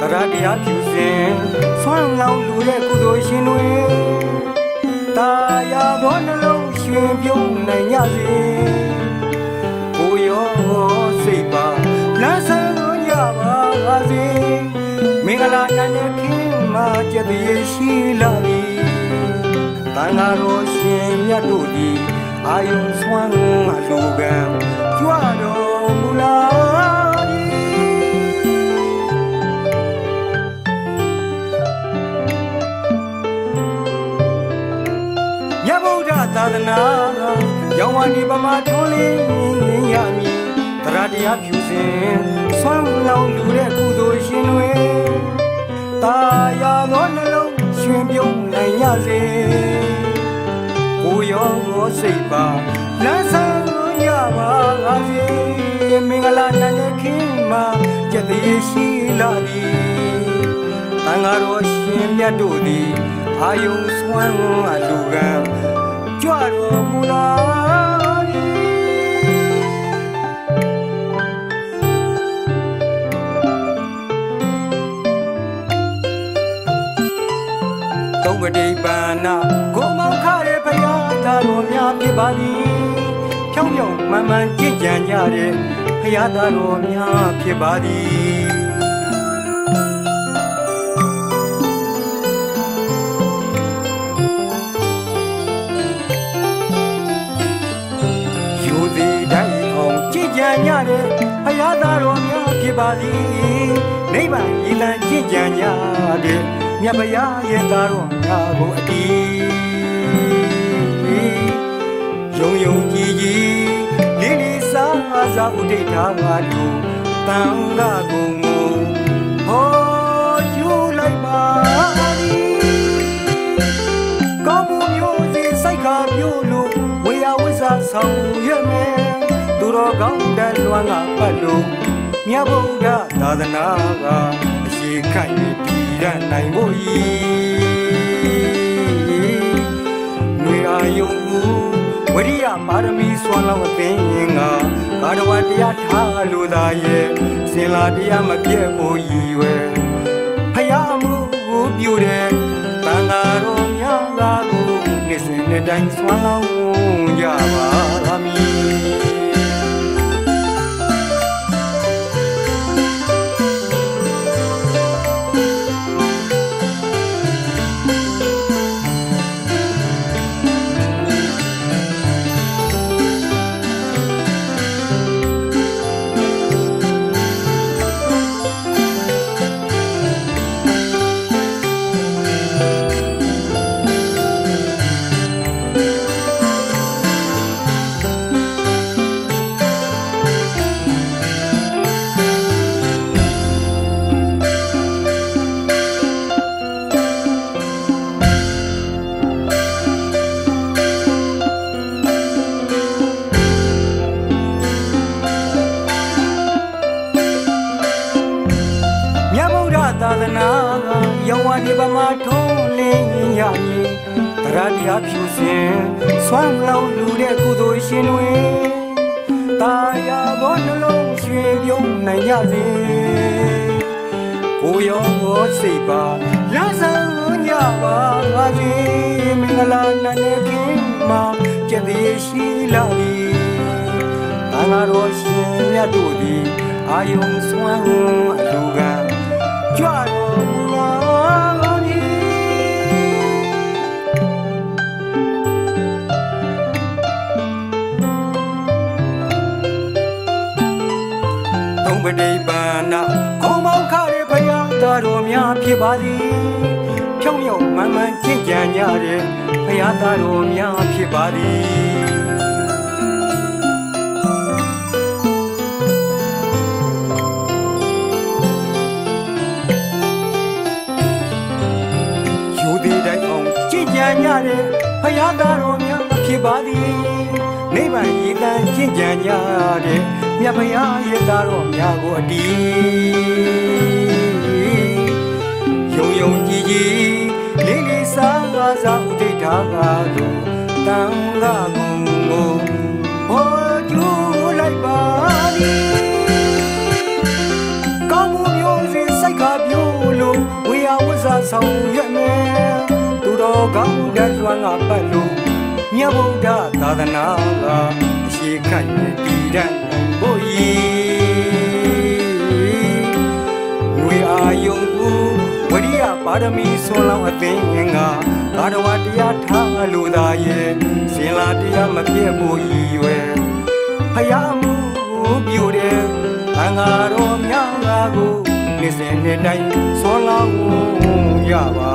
တရားတရားဖြူစင်ဆွမ်းလောင်းလူတဲ့ကုသိုလ်ရှင်တွေတာယာသောနှလုံးရွှင်ပြုံးနိုင်ကြစေကိုရောစိတ်ပါလမ်းဆောင်ကြပါစေမင်္ဂလာနန္ဒခင်မှာကျက်တည်ရှိလာသည်တန်ဃာတော်ရှင်မြတ်တို့သည်အာယုံဆွမ်းအလူကံ သာသနာရောင်ဝဏီပမာထွန်းလင်းရမည်တရားတရားဖြူစင်ဆွမ်းလောင်းလူတဲ့ကုသိုလ်ရှင်တွေတာယာသောနှလုံးရှင်ပြုံးနိုင်ရစေကိုရောစိတ်ပါလမ်းဆောင်ရပါစေမင်္ဂလာနန္ဒခင်မှာကျက်တည်ရှိလာသည်တန်ဃာတော်ရှင်မြတ်တို့သည်အာယုံဆွမ်းအလူကံ ကြွတော်မူလာသည်သုံးပတိပန္နာဂုံမောင်ခရဲဖယားသာတော်များဖြစ်ပါသည်ဖြောင်းဖြောင်းမှန်မှန်ကြင်ကြံကြတဲ့ဖယားသာတော်များဖြစ်ပါသည် ပါသည်နိဗ္ဗာန်ရည်လံကြင်ကြံကြတဲ့မြတ်ဗျာရဲ့သာတော်များကိုအတီးယုံယုံကြည်ကြည်လေးလေးစားစားဥဒိဋ္ဌာငါတို့တန်ခါကုံကိုဟောကျူလိုက်ပါသည်ကောင်းမှုမျိုးစီစိုက်ခါမျိုးလို့ဝေယဝိဇ္ဇာဆောင်ရွက်မယ်သူတော်ကောင်းတဲ့လွမ်းကပတ်လို့ မြတ်ဗုဒ္ဓသာသနာကအရှိခိုင်ပြီးတည်ရနိုင်ဖို့ဤຫນွေအာယုံဝရိယပါရမီစွမ်းလောက်အသိရင်ကဘာတော်ဝတရားထားလို့သာရဲ့စင်လာတရားမပြည့်ဖို့ရည်ရွယ်ဖယားမှုကိုပြုတဲ့တန်ဃာတော်များသာကိုနေ့စဉ်နေ့တိုင်းဆွမ်းလောင်းကြပါ ဝန်ဒီပမာထုံးလင်းရမည်တရားတရားဖြူစင်ဆွမ်းလောင်းလူတဲ့ကုသိုလ်ရှင်တွေတာယာသောနှလုံးရွှင်ပြုံးနိုင်ကြစေကိုရောစိတ်ပါလမ်းဆောင်ကြပါစေမင်္ဂလာနန္ဒခင်မှာကျက်သေးရှိလာသည်တန်ဃာတော်ရှင်မြတ်တို့သည်အာယုံဆွမ်းအလူကံကြွ ပတိပါဏခုံမောင်ခရဲဖယားသားတော်များဖြစ်ပါသည်ဖြောင်းဖြောင်းမှန်မှန်ကြင်ကြံကြတဲ့ဖယားသားတော်များဖြစ်ပါသည်ယူသည်တိုင်းအောင်ကြင်ကြံကြတဲ့ဖယားသားတော်များဖြစ်ပါသည်နိဗ္ဗာန်ရည်တန်ကြင်ကြံကြတဲ့ မြတ်ဖရာရဲ့သားတော်များကိုအတီယုံယုံကြည်ကြည်လေးလေးစားစားစားဥဒိဋ္ဌာကသူတန်ခါကုန်ကိုဘောကျူလိုက်ပါလိကောင်းမှုမျိုးစင်စိုက်ခါပြို့လို့ဝေယဝဇဆောင်ရွက်မယ်သူတော်ကောင်းတတ်လွမ်းကပတ်လို့မြတ်ဗုဒ္ဓသာသနာကအရှိခိုင်တည်တတ် ဖို့ဤငွေအာယုံဦးဝရိယပါရမီဆွန်လောင်းအသိငင်္ဂါဘာတော်ဝတရားထားလို့သာရဲ့စင်လာတရားမပြည့်ဖို့ဤရွယ်ဖယားမှုပြုတယ်အင်္ဂါတော်များငါကိုနေ့စဉ်နေ့တိုင်းဆွန်လောင်းရပါ